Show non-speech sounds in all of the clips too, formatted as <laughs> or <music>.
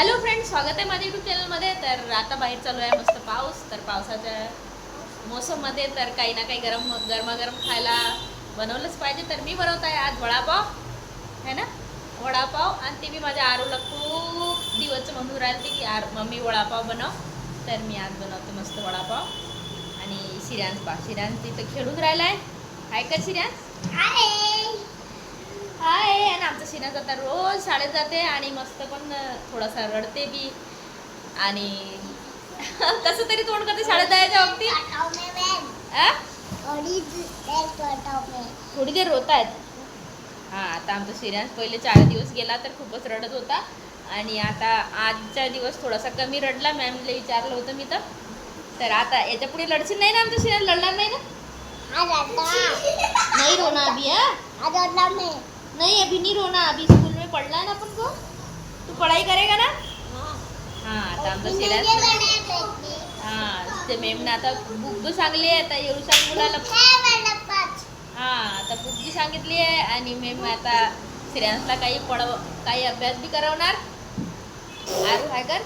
Hello friend स्वागत आहे माझ्या युट्यूब चॅनलमध्ये तर आता बाहेर चालू आहे मस्त पाऊस. तर पावसाच्या मोसममध्ये तर काही ना काही गरम गरमागरम खायला बनवलंच पाहिजे. तर मी बनवत आहे आज वडापाव. है ना? वडापाव. आणि ते मी माझ्या आरूला खूप दिवस म्हणून राहिले की आर मम्मी वडापाव बनव. तर मी आज बनवते मस्त वडापाव. आणि शिर्यांस पा शिर्यांस तिथं खेळून राहिला आहे आहे का शिर्यांस शिनाच आता रोज शाळेत जाते आणि मस्त पण थोडासा रडते बी. आणि <laughs> कसं तरी तोंड करते शाळेत जायच्या बाबतीत? थोडी देर रोत आहेत हां आता आमचा शिर्यास पहिले चार दिवस गेला तर खूपच रडत होता. आणि आता आजच्या दिवस थोडासा कमी रडला मॅमला विचारलं होतं मी तर. तर आता याच्यापुढे लढशील नाही ना आमचं शिर्यास लढणार नाही ना? नाही रोना अभी हा? नहीं. अभी नहीं रोना अभी स्कूल में पढ़ना है ना अपन को। तू पढ़ाई करेगा ना? हाँ। आता आमचं हां ते मॅमनं आता बुक बी सांगली आहे आता एवढ्या मुलाला हां आता बुक बी सांगितली आहे आणि मॅम आता श्रेयांसला काही पडव काही अभ्यास बी करवणार आरू हाय कर।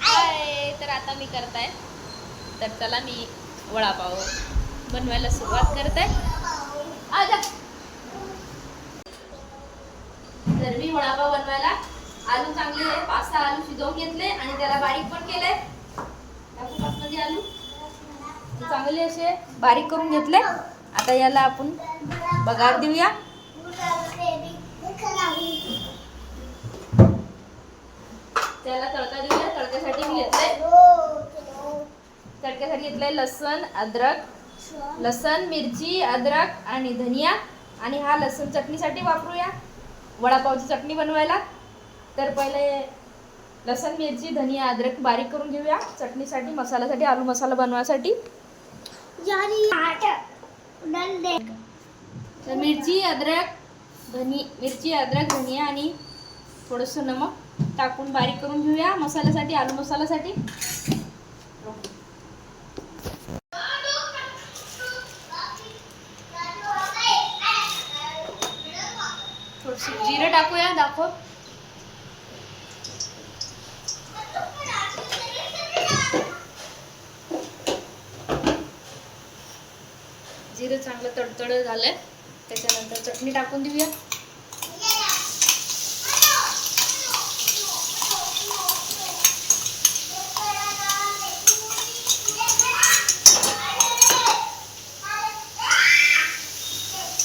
हाय। तर आता मी करत आहे तर चला मी वडापाव बनवायला सुरुवात करत आहे आजा तर मी वडापाव बनवायला आलू चांगले पाच सहा आलू शिजवून घेतले आणि त्याला बारीक पण केले मध्ये आलू. चांगले असे बारीक करून घेतले. आता याला आपण बघार देऊया. त्याला तडका देऊया. तडक्यासाठी मी घेतले तडक्यासाठी घेतलंय लसण अद्रक लसण मिरची अद्रक आणि धनिया. आणि हा लसण चटणीसाठी वापरूया. वडापावची चटणी बनवायला. तर पहिले लसण मिरची धनिया अद्रक बारीक करून घेऊया. चटणीसाठी मसाल्यासाठी आलू मसाला बनवायसाठी. तर मिरची अद्रक धनी मिरची अद्रक धनिया आणि थोडंसं नमक टाकून बारीक करून घेऊया. मसाल्यासाठी आलू मसाल्यासाठी. जिरं टाकूया दाखव. जिरं चांगलं तडतड झालंय. त्याच्यानंतर चटणी टाकून देऊया.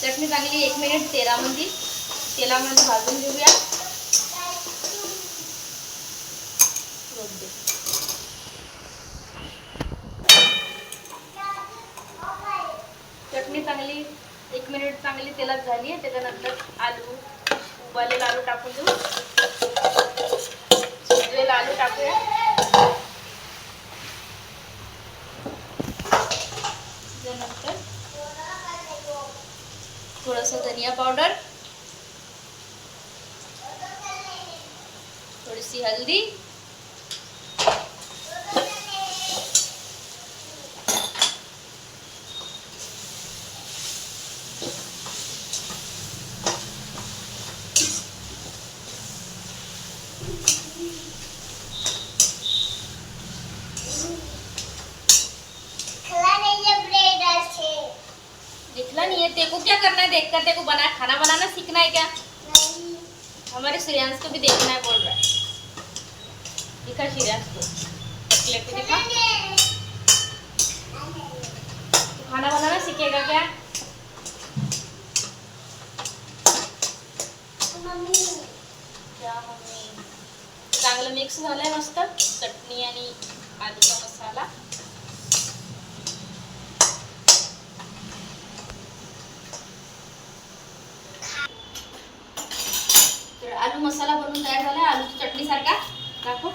चटणी चांगली एक मिनिट तेलामध्ये. तेलामध्ये म्हणजे भाजून घेऊया. चटणी चांगली एक मिनिट चांगली तेलात झाली आहे त्याच्यानंतर आलू उबालेला आलू टाकून देऊ. शिजलेला आलू टाकूया. त्यानंतर थोडंसं धनिया पावडर थोडीशी हल्दी। दिखला नहीं है क्या करना है? देख कर बना खाना बनाना सीखना है क्या? हमारे श्रेयांश को भी देखना है बोल रहा है। दिखा शिऱ्या को चॉकलेट को दिखा खाना बनाना सीखेगा क्या? क्या मम्मी चांगलं मिक्स झालंय मस्त. चटणी आणि आलूचा मसाला. तर आलू मसाला बनवून तयार झाला आलूची चटणी सारखा. दाखव.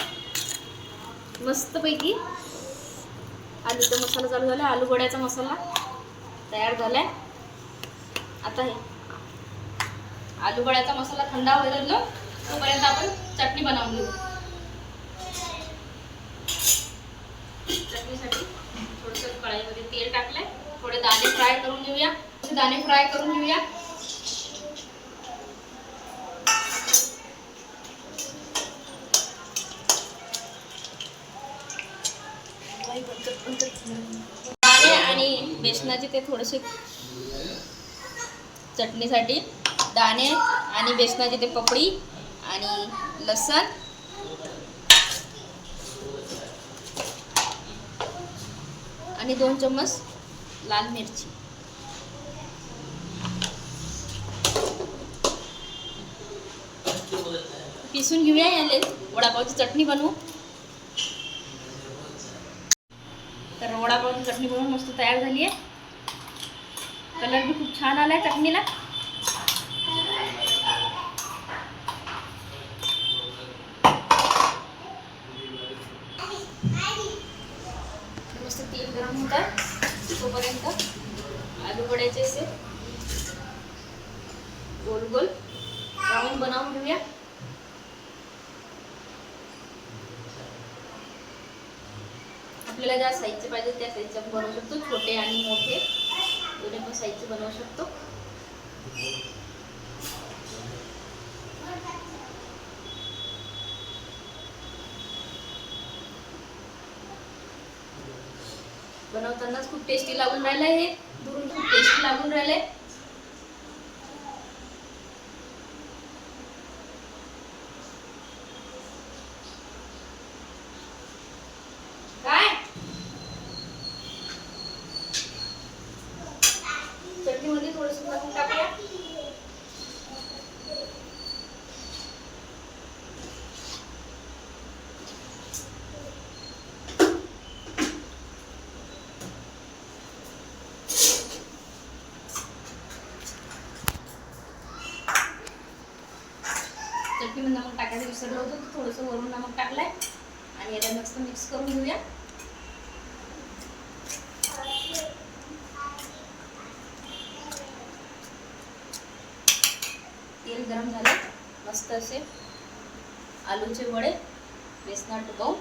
मस्तपैकी. आलूचा मसाला चालू झाला आलू गोड्याचा मसाला तयार झालाय. आता हे. आलू गोड्याचा मसाला थंडा होईल तोपर्यंत आपण चटणी बनवून घेऊ. चटणीसाठी थोडंसं कढाईमध्ये तेल टाकलंय. थोडे दाणे फ्राय करून घेऊया. दाणे फ्राय करून घेऊया. बेसनाचे ते थोडेसे चटणीसाठी दाणे आणि बेसनाचे ते पपडी आणि लसण. आणि दोन चम्मच लाल मिरची. पिसून घेऊया याले. वडापावची चटणी बनवू. वडापावची चटणी बनवून मस्त तयार आहे कलर बी खूप छान आलाय चटणीला मस्त गरम आलू वड्याचे गोल गोल राऊंड बनवून घेऊया आपल्याला ज्या साईजचे पाहिजे त्या साईजचे आपण बनवू शकतो. छोटे आणि मोठे. दोन्ही पण साईजचे बनवू शकतो. बनवतानाच खूप टेस्टी लागून राहिलं हे. दुरून खूप टेस्टी लागून राहिले काय चटणीमध्ये थोडस टाकून टाकूया चटणीमध्ये नमक टाकायचं विसरलं होतं तर थोडंसं वरून नमक टाकलाय. आणि याला मस्त मिक्स करून घेऊया. तेल गरम झालं. मस्त असे आलूचे वडे बेसनात टुकवून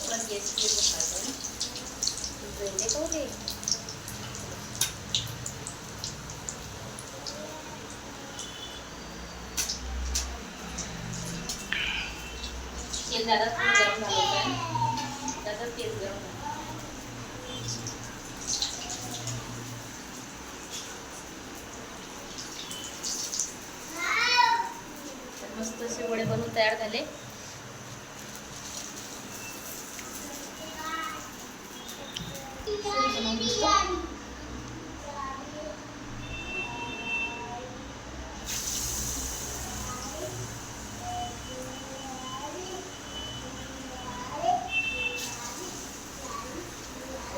थोडा गॅस क्लीन करायचा पहिले का होते तेल ज्यादा गरम झालं होतं. ज्यादा तेल गरम तर मस्त असे वडे बनवून तयार झाले. थोडंसं मग दिसतो.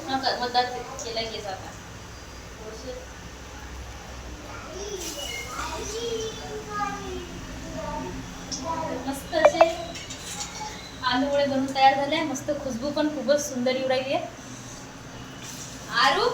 नका मतदार केला घे जाता थोडंसं मस्त असे आलू वडे बनवून तयार झाले मस्त खुशबू पण खूपच सुंदर येऊ राहिली आहे आरू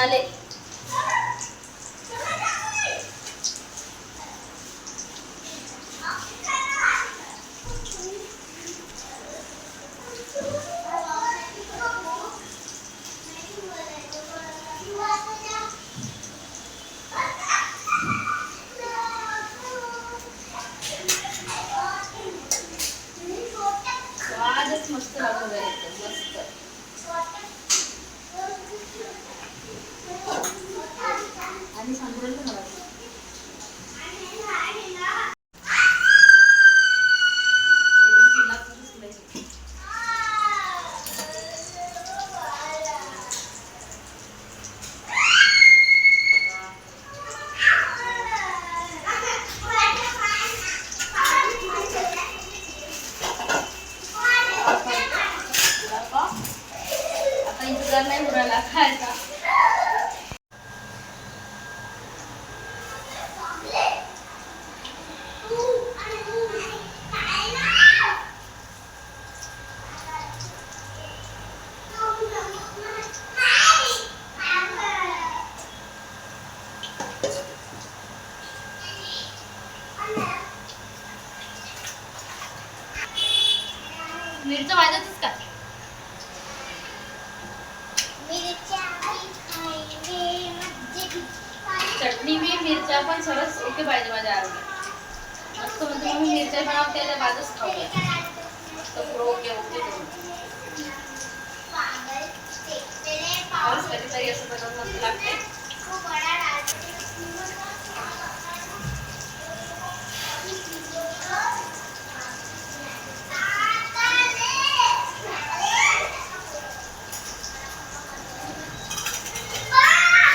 animales मिरच्या पण सरस ओके पाहिजे माझ्या आरोग्य मस्त म्हणजे मग मी मिरच्या बनवते त्याच्या बाजूच खाऊया. मस्त पुरं ओके ओके करून. कधीतरी असं बनवून लागते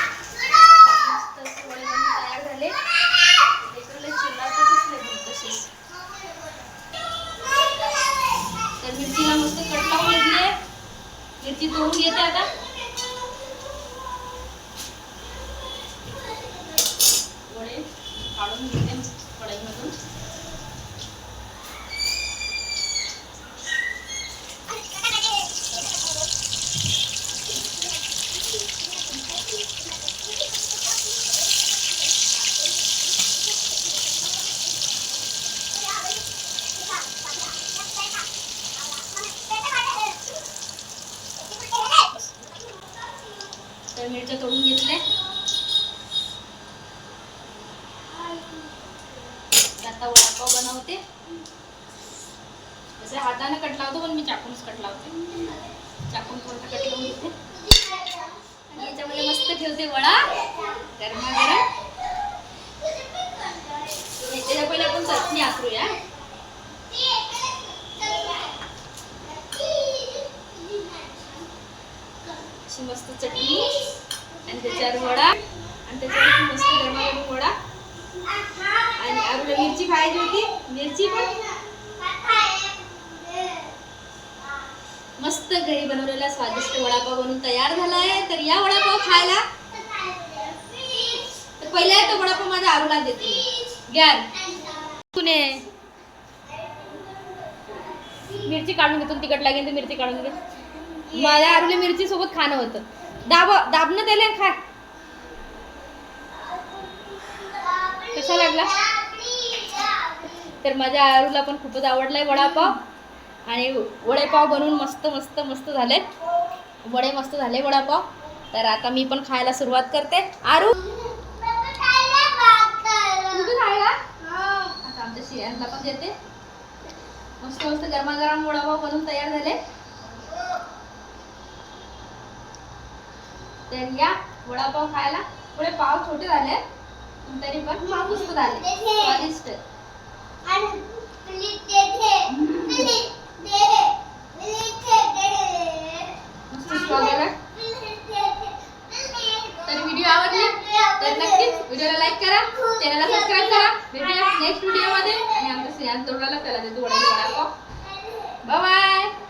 मस्त असे वडे बनवून तयार झाले लेकरं चिल्लावतातच नाही तसे तर मिरचीला मस्त कट लावून घेतली मिरची तोडून घेते आता वडे काढून घेते कढईमधून तर मिरच्या तोडून घेतल्या आता वडापाव बनवते तसे हाताने कट लावतो पण मी चाकूनच कट लावते. चाकून थोडं कट लावून घेते. आणि याच्यामध्ये मस्त ठेवते वडा. गरमागरम. त्याच्या पहिले आपण चटणी आकरूया अशी मस्त चटणी. आणि त्याच्यावर वडा. आणि त्याच्यावर मस्त गरमागरम वडा. आणि आपल्या मिरची खायची होती. मिरची पण. मस्त घरी बनवलेला स्वादिष्ट वडापाव बनून तयार झाला आहे तर या वडापाव खायला तर पहिला तो वडापाव माझ्या आरूला देते. घ्या. कुणे मिरची काढून घेतो तिखट लागेल तर मिरची काढून घे माझ्या आरूला मिरची सोबत खाणं होतं. दाब दाबणं त्याला खा. कसा लागला? तर माझ्या आरूला पण खूपच आवडलाय वडापाव. आणि वडेपाव बनवून मस्त मस्त मस्त झाले वडे मस्त झाले वडापाव. तर आता मी पण खायला सुरुवात करते. आरू? आमच्या शियांना पण देते. मस्त मस्त गरमागरम वडापाव बनवून तयार झाले. तर या वडापाव खायला. थोडे पाव छोटे झाले. तरी पण मस्त झाले. स्वादिष्ट. मस्त वगैरे तर व्हिडिओ आवडले तर नक्कीच व्हिडिओला लाईक करा चॅनलला सबस्क्राईब करा. भेटूया नेक्स्ट व्हिडिओमध्ये आणि आमच्या श्रेयांत तोडाला त्याला देतो वडापाव बाय